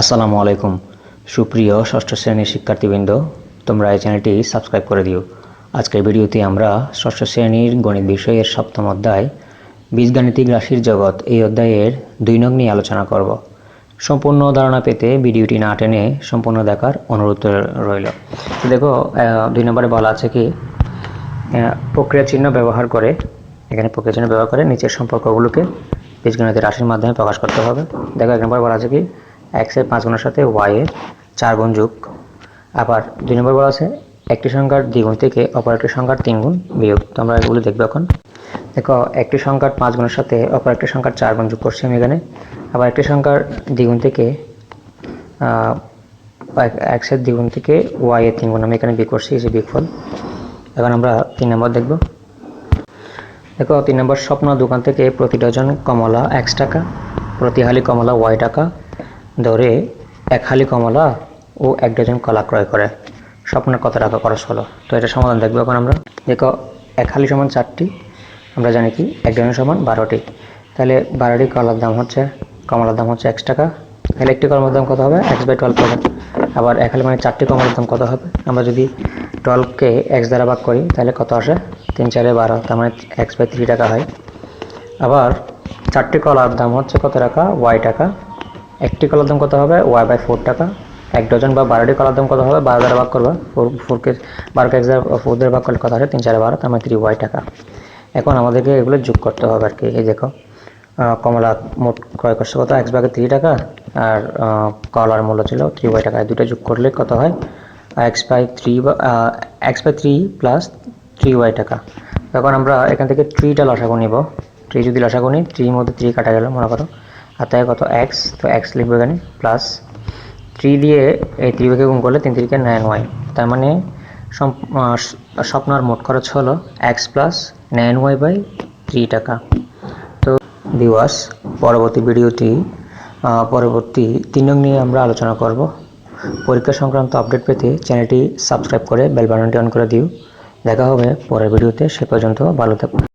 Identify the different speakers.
Speaker 1: আসসালামু আলাইকুম। সুপ্রিয় ষষ্ঠ শ্রেণির শিক্ষার্থীবৃন্দ, তোমরা এই চ্যানেলটি সাবস্ক্রাইব করে দিও। আজকের ভিডিওতে আমরা ষষ্ঠ শ্রেণির গণিত বিষয়ের সপ্তম অধ্যায়, বীজগাণিতিক রাশির জগৎ এই অধ্যায়ের দুই নং নিয়ে আলোচনা করব। সম্পূর্ণ ধারণা পেতে ভিডিওটি না টেনে সম্পূর্ণ দেখার অনুরোধ রইল। দেখো দুই নম্বরে বলা আছে কি প্রক্রিয়া চিহ্ন ব্যবহার করে, এখানে প্রক্রিয়া চিহ্ন ব্যবহার করে নিচের সম্পর্কগুলোকে বীজগণিতের রাশির মাধ্যমে প্রকাশ করতে হবে। দেখো, এক নম্বর বলা আছে কি এক্সের পাঁচ গুণের সাথে ওয়াই এর চার গুণ যোগ। আবার দুই নম্বর বলা আছে, একটি সংখ্যার দ্বিগুণ থেকে অপর একটি সংখ্যার তিন গুণ বিয়োগ। তো আমরা এগুলো দেখব এখন। দেখো, একটি সংখ্যার পাঁচ গুণের সাথে অপর একটি সংখ্যার চার গুণ যোগ করছি আমি এখানে। আবার একটি সংখ্যার দ্বিগুণ থেকে এক্সের দ্বিগুণ থেকে ওয়াই এর তিন গুণ আমি এখানে বিয়োগ করছি, এই যে বিয়োগফল। এখন আমরা তিন নম্বর দেখব। দেখো, তিন নম্বর স্বপ্ন দোকান থেকে প্রতি ডজন কমলা একশো টাকা, প্রতি হালি কমলা ওয়াই টাকা ধরে এক হালি কমলা ও এক ডজন কলা ক্রয় করে। স্বপ্নের কত টাকা খরচ হলো? তো এটা সমাধান দেখব এখন আমরা। দেখো, এক হালি সমান চারটি। আমরা জানি কি, এক ডজন সমান বারোটি। তাহলে বারোটি কলার দাম হচ্ছে, কমলার দাম হচ্ছে একশো টাকা। তাহলে একটি কমলার দাম কত হবে? এক্স বাই টুয়েলভ হবে। আবার এক হালি মানে চারটি কমলার দাম কত হবে? আমরা যদি টুয়েলভকে এক্স দ্বারা ভাগ করি, তাহলে কত আসে? তিন চারে বারো, তার মানে এক্স বাই থ্রি টাকা হয়। আবার চারটি কলার দাম হচ্ছে কত টাকা? ওয়াই টাকা। একটি কলার দাম কত হবে? ওয়াই বাই ফোর টাকা। এক ডজন বা বারোটি কলার দাম কত হবে? বারো দ্বারা ভাগ করবা। ফোর ফোরকে বারোকে এক ফোর ভাগ করলে কত হবে তিন চার বারো, তার মানে থ্রি ওয়াই টাকা। এখন আমাদেরকে এগুলো যোগ করতে হবে আর কি এই দেখো কমলা মোট ক্রয় করছে কত? এক্স বাগে থ্রি টাকা, আর কলার মূল্য ছিল থ্রি ওয়াই টাকা। দুটো যোগ করলে কত হয়? এক্স বাই থ্রি বা x by three plus three y টাকা। এখন আমরা এখান থেকে থ্রিটা লসাগু নিব। থ্রি যদি লসাগু নিই থ্রির মধ্যে থ্রি কাটা গেল, মনে করো। তাই কত? এক্স তো এক্স লিখব এখানে প্লাস থ্রি দিয়ে এই থ্রি গুণ করলে তিন তিরিকে নাইন ওয়াই তার মানে স্বপ্নার মোট খরচ হলো x plus nine y by three টাকা। তো দিওয়াস পরবর্তী ভিডিওটি পরবর্তী তিন নং নিয়ে আমরা আলোচনা করব। পরীক্ষা সংক্রান্ত আপডেট পেতে চ্যানেলটি সাবস্ক্রাইব করে বেল বাটনটি অন করে দিও। দেখা হবে পরের ভিডিওতে, সে পর্যন্ত ভালো থাকুন।